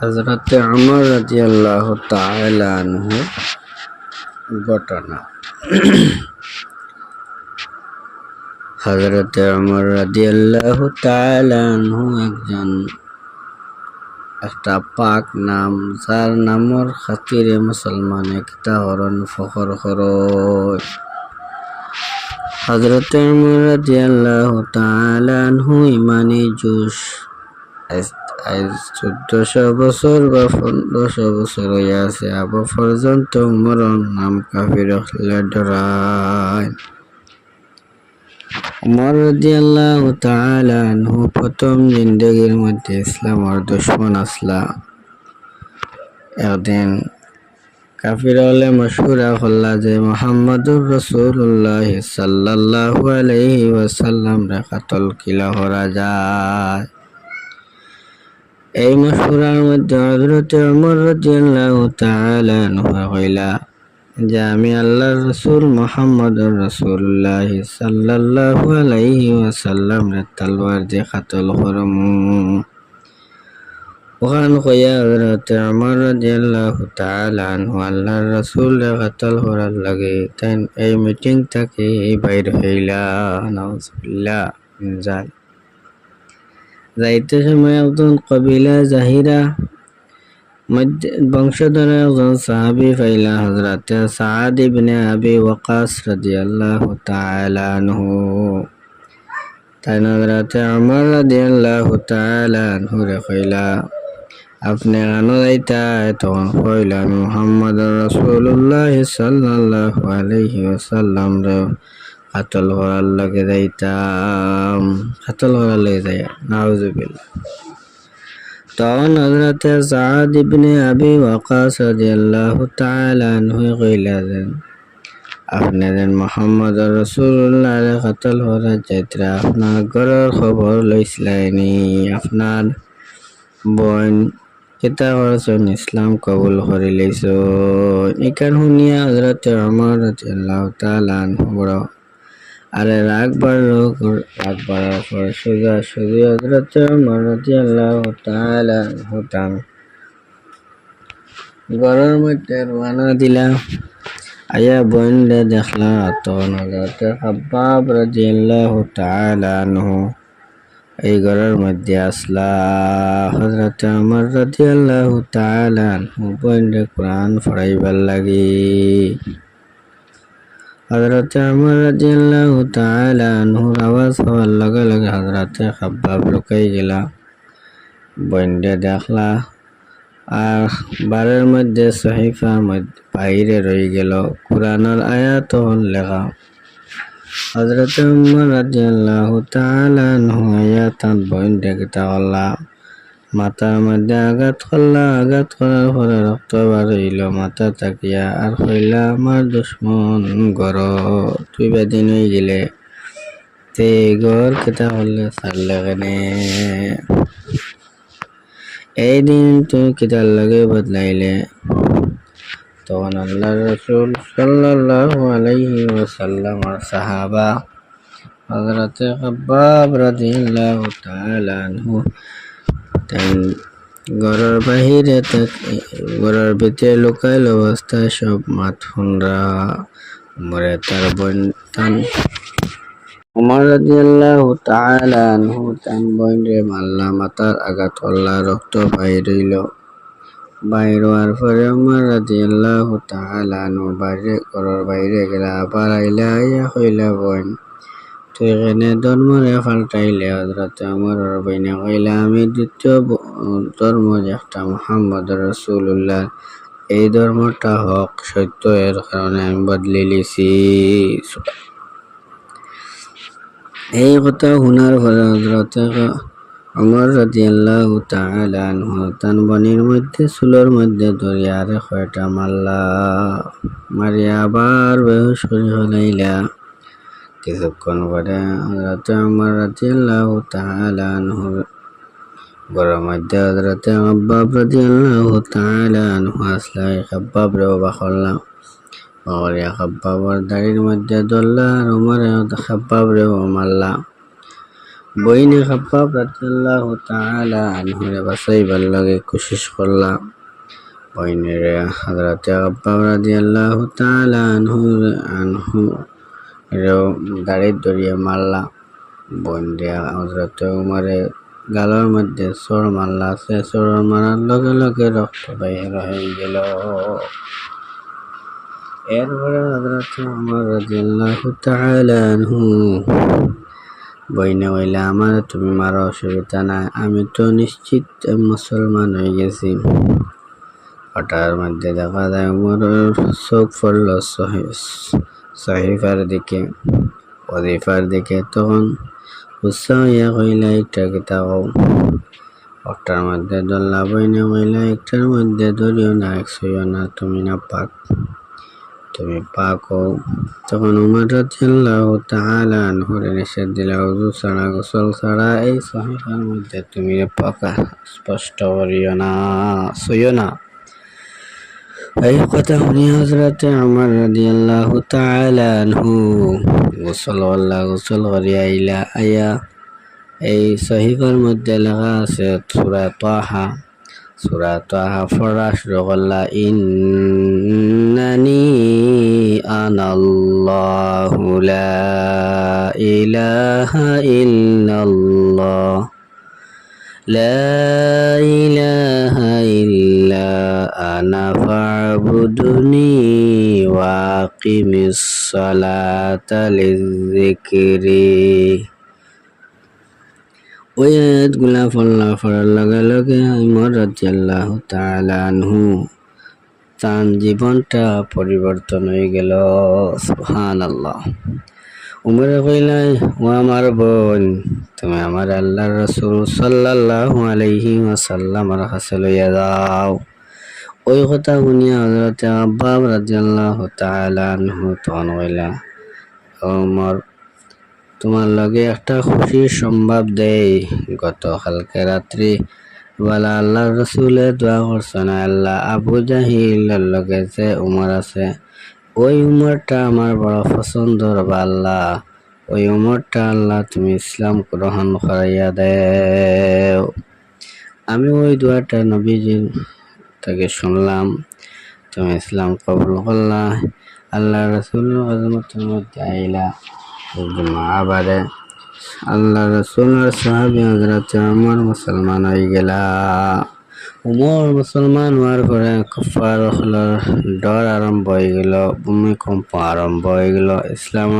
হজরত আমর রাজি আল্লাহ তালু ঘটনা। হজরত আমর রাজি আল্লাহ তালু একজন একটা পাক নাম, যার নামর খাতিরে মুসলমান একটা হরণ ফখর খরচ হজরত আমর রাজি আল্লাহ তালু ইমানি জুস আজ চোদ্দশো বছর বা পনেরোশো বছর হইয়া আছে, আবু পর্যন্ত উমরন নাম কাফির ডরায়। উমর রাদিয়াল্লাহু তাআলা আনহু প্রথম জিন্দগির মধ্যে ইসলামের দুশ্মন আসলা। একদিন কাফির হলে মশহুরা করলা যে মোহাম্মদুর রসুল্লাহ সাল্লাল্লাহু আলাইহি ওয়াসাল্লাম রে কিলা করা যায়। এই মশহুরার মধ্যে হজরত ওমর রাদিয়াল্লাহু তাআলা আনহু কইলা যে আমি আল্লাহর রসুল মোহাম্মদুর রসুল্লাহ সাল্লাল্লাহু আলাইহি ওয়াসাল্লাম রে তলোয়ার দিয়ে কাতল করম। ওখান কইয়া হজরত ওমর রাদিয়াল্লাহু তাআলা আনহু আল্লাহর রসুল রে কাতল করার লাগে তাই এই মিটিং থেকে বাইর হইলা। নাউজুবিল্লাহ জাল যাইতে সময় একজন কবিলা জাহিরা বংশধর একজন সাহাবি ফাইলা হজরত সাদ ইবনে আবি ওয়াকাস রাদিয়াল্লাহু তাআলা আনহু। তাই হজরত আমর রাদিয়াল্লাহু তাআলা আনহু রে কইলা, আপনি গানো যাইতা তখন কইলা আমি মুহাম্মদ রাসূলুল্লাহ সাল্লাল্লাহু আলাইহি ওয়াসাল্লাম রে। কাতল করার লাগে যাইতাম কাতল করার লগে যাই নাউজুবিল্লাহ। তখন হজরতে সাদ ইবনে আবি ওয়াকাস রাদিয়াল্লাহু তাআলা আনহু কইলেন আপনি যেন মোহাম্মদ রসুল্লাহ কাতল করা যাইত্রা আপনার ঘরের খবর লইছিলাইনি, আপনার বোন কিতা করছেন, ইসলাম কবুল করে লইছ ইকান শুনিয়া হজরতে অমর রাদিয়াল্লাহু তাআলা আনহু বড় আরে রাগ বাড়লো রাগ বাড়ার পর সোজা সোজা হজরত মারতি আল্লাহ তাআলা হতাম। ঘরের মধ্যে রওনা দিলা আয়া বইনলে দেখলা তখন হজরত হাব্বাব তাআলা আনহু। এই ঘরের মধ্যে আসলা হজরত আমর রাদিয়াল্লাহু তাআলা আনহু। বইনলে কোরআন পড়াইবার লাগি। হজরত আমর রাদিয়াল্লাহু তাআলা আনহুর আওয়াজ হওয়ার লগে লগে হজরতে খাব্বাব লুকাই গেলা। বন্ডে দেখলা, আর বারের মধ্যে সহিফা বাইরে রয়ে গেল। কোরআনের আয়াত হল লেখা হজরত উমর রাদিয়াল্লাহু তাআলা আনহু আয়াতান বন্ডে কিতা করলা মাথার মধ্যে আঘাত করলা, আঘাত করার পরে রক্ত বার হইল মাথা তাকিয়া, আর কইলা আমার দুশ্মন গর, তুই বেদিন হয়ে গেলে, তে গর কেটা করলে সারলে কেনে এই দিন তুই কিতার লাগে বদলাইলে? তখন আল্লাহ রসুল সাল্লাল্লাহু আলাইহি ওয়াসাল্লাম আর সাহাবা হযরত খাব্বাব রাদিয়াল্লাহু তাআলা ঘরের বাহিরে ঘরের ভিতরে লুকাইল অবস্থায় সব মাত ফুনরা মরে, তার বোন তান। উমর রাদিয়াল্লাহু তাআলা আনহু তান বোন রে মাল্লা মাতার আঘাত হল্লা রক্ত বাইর হইল। বাইর হওয়ার পরে উমর রাদিয়াল্লাহু তাআলা আনহু বাইরে, ঘরের বাইরে গেলা, আবার আইলা আইয়া কইলা বোন। তুই এখানে ধর্মরে পাল্টাইলে হজরত আমার বইনে আমি দ্বিতীয় ধর্ম একটা মোহাম্মদ রসুল্লাহ এই ধর্মটা হক সত্য এর কারণে আমি বদলে লিছি এই কথা শোনার পরে হজরত রাজি আল্লাহ তান বনির মধ্যে, চুলোর মধ্যে ধরিয়া কয়টা মাল্লা মারিয়া আবার বেহুশ করে হলাইলা কিছুক্ষণ পরে হজরত আমার রাজি আল্লাহ তালানহুর ঘরের মধ্যে হজরত আব্বাব রাজি আল্লাহ তালানহু আসলাই খাব্বাব রে বাবা করলাম বাবরিয়া খাব্বাবর দাড়ির মধ্যে ধরলা আর উমরে খাব্বাব রে মারলা বইনে খাপ্পাব রাদিয়াল্লাহু তাআলা আনহুরে বাসাইবার লাগে কোশিশ করলাম বইনের হযরতে খাপ্পাব রাদিয়াল্লাহু তাআলা আনহু আনহু এরও দাড়ি ধরিয়ে মারলা বইনরে হযরতে উমরে গালের মধ্যে চোর মারলা, সে চোর মারার লগে লগে রক্ত বাইর হয়ে গেল। এরপরে হযরতে উমর আনহু বইনে হইলে আমার তুমি মারো অসুবিধা নাই, আমি তো নিশ্চিত মুসলমান হয়ে গেছি। হঠাৎ মধ্যে দেখা যায় উমরের চোখ পড়ল সহিফার দিকে অজিফার দিকে তখন উৎসাহ হইয়া কইলা, একটা কিতা কও একটার মধ্যে দল্লা বইনে কইলা, একটার মধ্যে ধরিও না একশো না, তুমি না পাক, তুমি পাক হও তখন উমর রাদিয়াল্লাহু তাআলা আনহুরে নিষেধ দিলা ওযু ছাড়া, গোসল ছাড়া, এই সহিফার মধ্যে তুমি পাকা, স্পষ্ট করিও না সইও না। এই কথা শুনি হজরতে আমার রাদিয়াল্লাহু তাআলা আনহু গোসল আল্লাহ গোসল করি আইলা আয়া এই সহিফার মধ্যে লেখা আছে সূরা তাহা সূরা তাহা পড়া শুরু করলা ইন্নানি আনাল্লাহু লা ইলাহা ইল্লাল্লাহ لا إله إلا أنا فاعبدني وأقم الصلاة للذكر ওই আয়াতগুলা ফল্লা ফরার লগে লগে ইমর রাদিয়াল্লাহু তাআলা আনহু তার জীবনটা পরিবর্তন হয়ে গেল সুবহানাল্লাহ উমরে কইলাই ও আমার বোন তুমি আমার আল্লাহর রসুল সাল্লাল্লাহু আলাইহি ওয়াসাল্লামের কাছে লইয়া যাও ওই কথা শুনিয়া হযরত আব্বাব রাদিয়াল্লাহু তাআলা আনহু তখন কইলা ওমর তোমার লগে একটা খুশির সম্ভব দেই। গতকালকে রাত্রি বলা আল্লাহ রসুলে দোয়া করছেন আল্লাহ আবু জাহিলের লগে যে উমর আছে, ওই উমরটা আমার বড় পছন্দ রবা আল্লাহ ওই উমরটা আল্লাহ তুমি ইসলাম গ্রহণ করাইয়া দেও। আমি ওই দোয়াটা নবীজির থেকে শুনলাম তুমি ইসলাম কবুল করলা আল্লাহ রসুল মধ্যে আবারে আল্লাহ রসুল আমার মুসলমান হয়ে গেলা। উমর মুসলমান হওয়ার পরে কফার ডর আরম্ভ হয়ে গেল, ভূমিকম্প আরম্ভ হয়ে গেল। ইসলাম,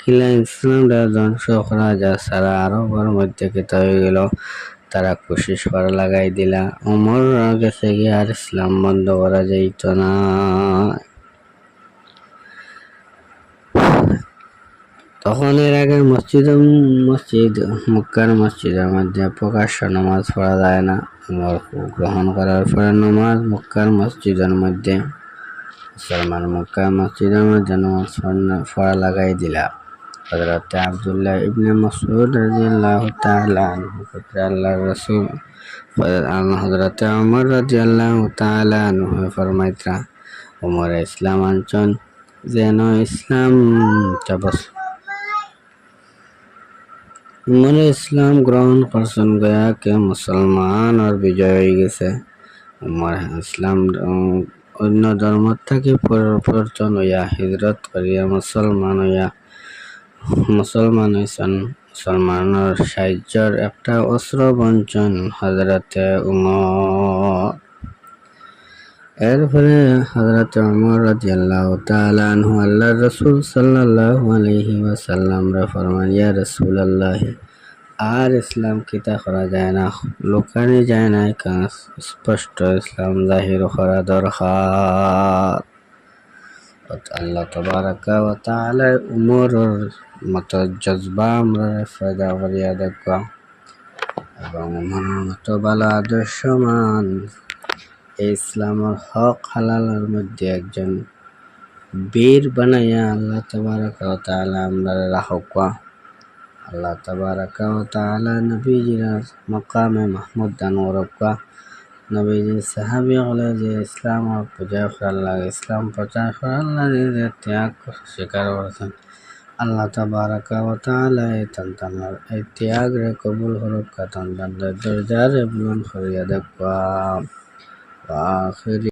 কিলা ইসলামটা ধ্বংস করা যা সারা আরবের মধ্যে কেতা হয়ে গেল। তারা কোশিস করা লাগাই দিলা। উমর গেছে গিয়ে আর ইসলাম বন্ধ করা যাইত না। তখন এর আগে মসজিদ মসজিদ, মক্কার মসজিদের মধ্যে প্রকাশ্য নামাজ পড়া যায় না। গ্রহণ করার পরে নামাজ মক্কার মসজিদের মধ্যে, মুসলমান মক্কার মসজিদের মধ্যে নামাজ পড়া লাগাই দিলা। হজরত আবদুল্লাহ ইবনে মাসউদ রাদিয়াল্লাহু তাআলা আনহু আল্লাহর রাসূল। হজরত ওমর রাদিয়াল্লাহু তাআলা আনহু ফরমাইতা ওমর ইসলাম আনছন যেন ইসলাম তাবস উমরে ইসলাম গ্রহণ করছেন গয়াকে মুসলমান আর বিজয় হয়ে গেছে। উমর ইসলাম অন্য ধর্ম থেকে পরিবর্তন হইয়া হিজরত করিয়া মুসলমান হইয়া মুসলমান হয়েছেন। মুসলমানের সাহায্যের একটা অস্ত্র বঞ্চন হজরতে উমর। এরপরে হজরত উমর রাদিয়াল্লাহু তাআলা আনহু আল্লাহ রাসূল সাল্লাল্লাহু আলাইহি ওয়াসাল্লামরা ফরমান ইয়া রাসূলুল্লাহ, আর ইসলাম কিতা করা যায় না? লোকানি যায় না কারণ স্পষ্ট ইসলাম জাহির করা দরকার। আল্লাহ তবারকা ওয়া তাআলা উমরের মতো জজবা আমরা ফায়দা করিয়া দেখবা এবং উমরের মতো ভালো আদর্শমান হক হালালের মধ্যে একজন বীর বানাইয়া আল্লাহ তবারকা তাআলা আমরা রাখবা আল্লাহ তবারকা তাআলা নবীজির মকামে মাহমুদ দান করবা নবীজির সাহাবি হলে যে ইসলামের পূজা করার লাগে ইসলাম প্রচার করার লাগে যে ত্যাগ স্বীকার করেছেন। আল্লাহ তাবারাকা ওয়া তাআলা এই তান তানার এই ত্যাগ রে কবুল হরক্কা কাতান বান্দার দরজা রে বুলন করিয়া দেখবা